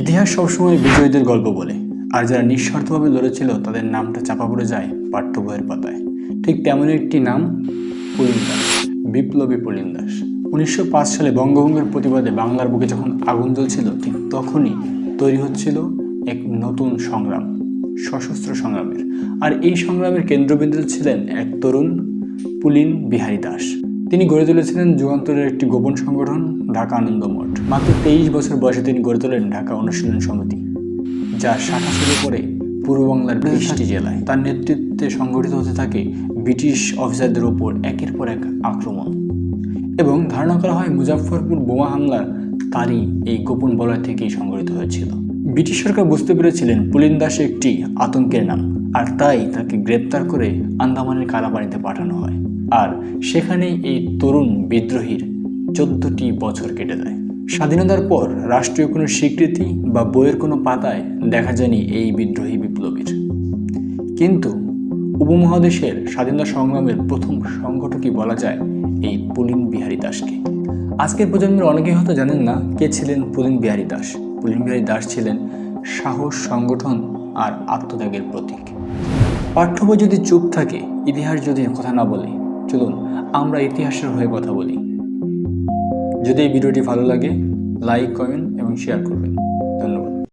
ইতিহাস সবসময় বিজয়ীদের গল্প বলে, আর যারা নিঃস্বার্থভাবে লড়েছিল, তাদের নামটা চাপা পড়ে যায় পাঠ্য বইয়ের পাতায়। ঠিক তেমনই একটি নাম, পুলিন দাস, বিপ্লবী পুলিন দাস। উনিশশো পাঁচ সালে বঙ্গভঙ্গের প্রতিবাদে বাংলার বুকে যখন আগুন জ্বলছিল, ঠিক তখনই তৈরি হচ্ছিল এক নতুন সংগ্রাম, সশস্ত্র সংগ্রামের। আর এই সংগ্রামের কেন্দ্রবিন্দু ছিলেন এক তরুণ, পুলিন বিহারী দাস। তিনি গড়ে তুলেছিলেন যুগান্তরের একটি গোপন সংগঠন, ঢাকা আনন্দ মঠ। মাত্র তেইশ বছর বয়সে তিনি গড়ে তোলেন ঢাকা অনুশীলন সমিতি যার শাখা শুরু করে পূর্ব বাংলার বিশটি জেলায়। তার নেতৃত্বে সংগঠিত হতে থাকে ব্রিটিশ অফিসারদের ওপর একের পর এক আক্রমণ এবং ধারণা করা হয় মুজাফফরপুর বোমা হামলার তারই এই গোপন বলয় থেকেই সংগঠিত হয়েছিল। ব্রিটিশ সরকার বুঝতে পেরেছিলেন পুলিন দাস একটি আতঙ্কের নাম, আর তাই তাকে গ্রেপ্তার করে আন্দামানের কালাপানিতে পাঠানো হয়। আর সেখানেই এই তরুণ বিদ্রোহীর চোদ্দটি বছর কেটে যায়। স্বাধীনতার পর রাষ্ট্রীয় কোনো স্বীকৃতি বা বইয়ের কোনো পাতায় দেখা যায়নি এই বিদ্রোহী বিপ্লবীর। কিন্তু উপমহাদেশের স্বাধীনতা সংগ্রামের প্রথম সংগঠকই বলা যায় এই পুলিন বিহারী দাসকে। আজকের প্রজন্মের অনেকেই হয়তো জানেন না কে ছিলেন পুলিন বিহারী দাস। পুলিন বিহারী দাস ছিলেন সাহস, সংগঠন আর আত্মত্যাগের প্রতীক। পাঠ্য বই যদি চুপ থাকে, ইতিহাস যদি কথা না বলে চলুন, আমরা ইতিহাসের হয়ে কথা বলি। যদি এই ভিডিওটি ভালো লাগে লাইক কমেন্ট এবং শেয়ার করবেন।